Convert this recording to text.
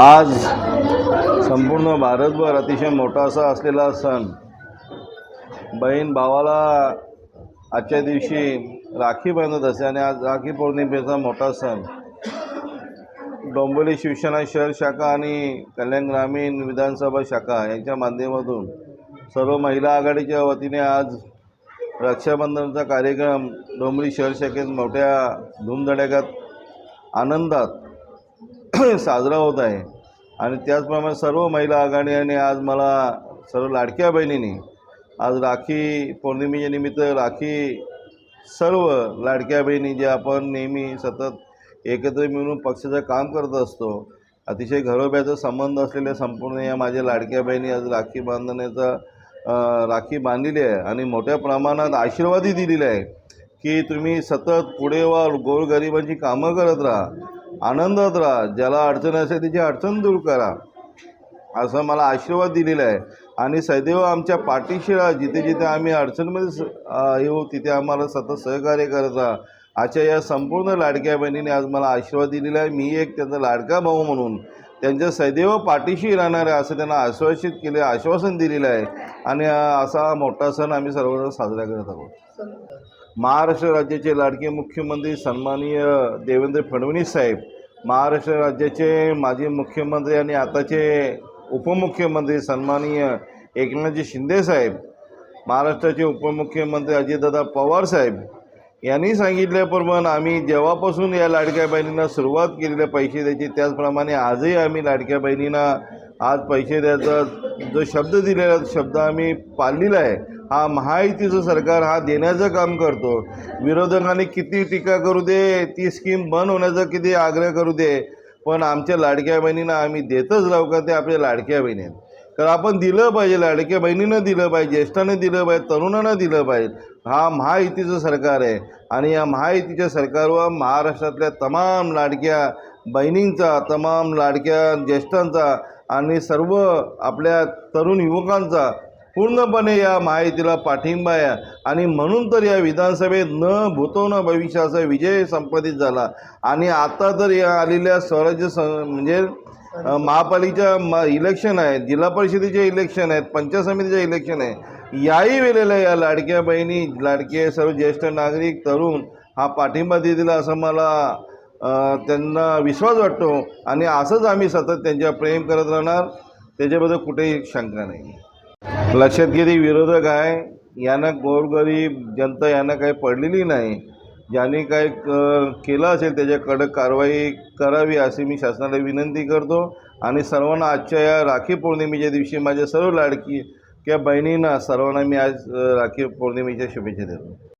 आज संपूर्ण भारतभर अतिशय मोठा असा असलेला सण बहीण भावाला आजच्या दिवशी राखी बांधत असते आणि आज राखी पौर्णिमेचा मोठा सण. डोंबिवली शिवसेना शहर शाखा आणि कल्याण ग्रामीण विधानसभा शाखा यांच्या माध्यमातून सर्व महिला आघाडीच्या वतीने आज रक्षाबंधनचा कार्यक्रम डोंबिवली शहर शाखेत मोठ्या धूमधडाक्यात आनंदात साजरा होत आहे. आणि त्याचप्रमाणे सर्व महिला आघाडीने आज मला सर्व लाडक्या बहिणींनी आज राखी पौर्णिमेच्या निमित्त राखी सर्व लाडक्या बहिणी जे आपण नेहमी सतत एकत्र मिळून पक्षाचं काम करत असतो अतिशय घरोब्याचा संबंध असलेल्या संपूर्ण या माझ्या लाडक्या बहिणी आज राखी बांधण्याचा राखी बांधलेली आहे आणि मोठ्या प्रमाणात आशीर्वादही दिलेला आहे की तुम्ही सतत पुढे वा गोरगरिबांची कामं करत राहा. आनंदात राहा. ज्याला अडचण असेल त्याची अडचण दूर करा. असं मला आशीर्वाद दिलेला आहे. आणि सदैव आमच्या पाठीशी राहा. जिथे जिथे आम्ही अडचणमध्ये येऊ तिथे आम्हाला सतत सहकार्य करत राहा. आजच्या या संपूर्ण लाडक्या बहिणीने आज मला आशीर्वाद दिलेला आहे. मी एक त्यांचा लाडका भाऊ म्हणून. त्यांच्या सदैव पाठीशी राहणार आहे असं त्यांना आश्वासित केले आश्वासन दिलेलं आहे. आणि असा मोठा सण आम्ही सर्वजण साजरा करत आहोत. महाराष्ट्र राज्याचे लाडके मुख्यमंत्री सन्माननीय देवेंद्र फडणवीस साहेब महाराष्ट्र राज्याचे माजी मुख्यमंत्री आणि आताचे उपमुख्यमंत्री सन्माननीय एकनाथजी शिंदे साहेब महाराष्ट्राचे उपमुख्यमंत्री अजितदादा पवार साहेब यांनी सांगितल्याप्रमाणे आम्ही जेव्हापासून या लाडक्या बहिणींना सुरुवात केलेल्या पैसे द्यायची त्याचप्रमाणे आजही आम्ही लाडक्या बहिणींना आज पैसे द्यायचा जो शब्द दिलेला शब्द आम्ही पाळलेला आहे हा महायुतीचं सरकार हा देण्याचं काम करतो. विरोधकांनी किती टीका करू दे ती स्कीम बंद होण्याचा किती आग्रह करू दे पण आमच्या लाडक्या बहिणींना आम्ही देतच राहू का? ते आपल्या लाडक्या बहिणी आहेत. तर आपण दिलं पाहिजे लाडक्या बहिणीनं दिलं पाहिजे ज्येष्ठांना दिलं पाहिजे तरुणांना दिलं पाहिजे. हा महायुतीचं सरकार आहे. आणि या महायुतीच्या सरकारवर महाराष्ट्रातल्या तमाम लाडक्या बहिणींचा तमाम लाडक्या ज्येष्ठांचा आणि सर्व आपल्या तरुण युवकांचा पूर्णपणे या महायुतीला पाठिंबा आहे. आणि म्हणून तर या विधानसभेत न भूतवणं भविष्याचा विजय संपादित झाला. आणि आता तर या आलेल्या स्वराज्य स म्हणजे महापालिकेच्या म इलेक्शन आहेत. जिल्हा परिषदेचे इलेक्शन आहेत. पंचायत समितीचे इलेक्शन आहे. याही वेळेला या लाडक्या बहिणी लाडके सर्व ज्येष्ठ नागरिक तरुण हा पाठिंबा देतील असं मला त्यांना विश्वास वाटतो. आणि असंच आम्ही सतत त्यांच्या प्रेम करत राहणार. त्याच्याबद्दल कुठेही शंका नाही. लक्षात घेते विरोधक आहे. यांना गोरगरीब जनता यांना काही पडलेली नाही. ज्यांनी काय क केलं असेल त्याच्या कडक कारवाई करावी अशी मी शासनाला विनंती करतो. आणि सर्वांना आजच्या या राखी पौर्णिमेच्या दिवशी माझ्या सर्व लाडकी किंवा बहिणींना सर्वांना मी आज राखी पौर्णिमेच्या शुभेच्छा देतो.